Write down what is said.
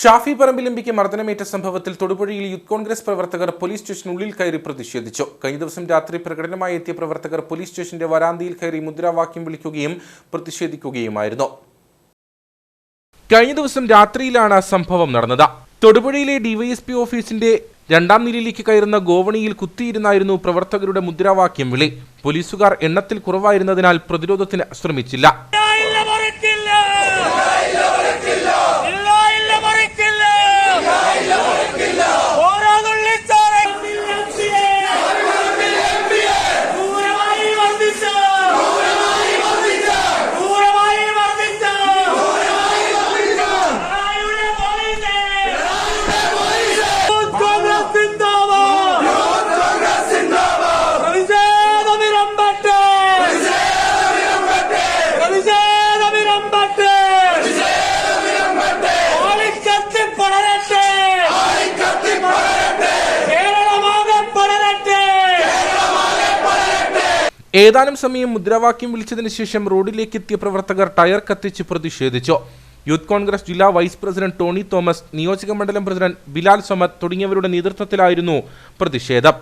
ഷാഫി പറമ്പിൽ എംപിക്ക് മർദ്ദനമേറ്റ സംഭവത്തിൽ തൊടുപുഴയിൽ യൂത്ത് കോൺഗ്രസ് പ്രവർത്തകർ പോലീസ് സ്റ്റേഷനുള്ളിൽ കയറി പ്രതിഷേധിച്ചു. കഴിഞ്ഞ ദിവസം രാത്രി പ്രകടനമായി എത്തിയ പ്രവർത്തകർ പോലീസ് സ്റ്റേഷന്റെ വരാന്തയിൽ കയറി മുദ്രാവാക്യം വിളിക്കുകയും പ്രതിഷേധിക്കുകയുമായിരുന്നു. കഴിഞ്ഞ ദിവസം രാത്രിയിലാണ് സംഭവം നടന്നത്. തൊടുപുഴയിലെ ഡിവൈഎസ്പി ഓഫീസിന്റെ രണ്ടാം നിലയിലേക്ക് കയറുന്ന ഗോവണിയിൽ കുത്തിയിരുന്നായിരുന്നു പ്രവർത്തകരുടെ മുദ്രാവാക്യം വിളി. പോലീസുകാർ എണ്ണത്തിൽ കുറവായിരുന്നതിനാൽ പ്രതിരോധത്തിന് ശ്രമിച്ചില്ല. ഏതാനും സമയം മുദ്രാവാക്യം വിളിച്ചതിന് ശേഷം റോഡിലേക്ക് എത്തിയ പ്രവർത്തകർ ടയർ കത്തിച്ച് പ്രതിഷേധിച്ചു. യൂത്ത് കോൺഗ്രസ് ജില്ലാ വൈസ് പ്രസിഡന്റ് ടോണി തോമസ് നിയോജക മണ്ഡലം പ്രസിഡന്റ് ബിലാൽ സമദ് തുടങ്ങിയവരുടെ നേതൃത്വത്തിലായിരുന്നു പ്രതിഷേധം.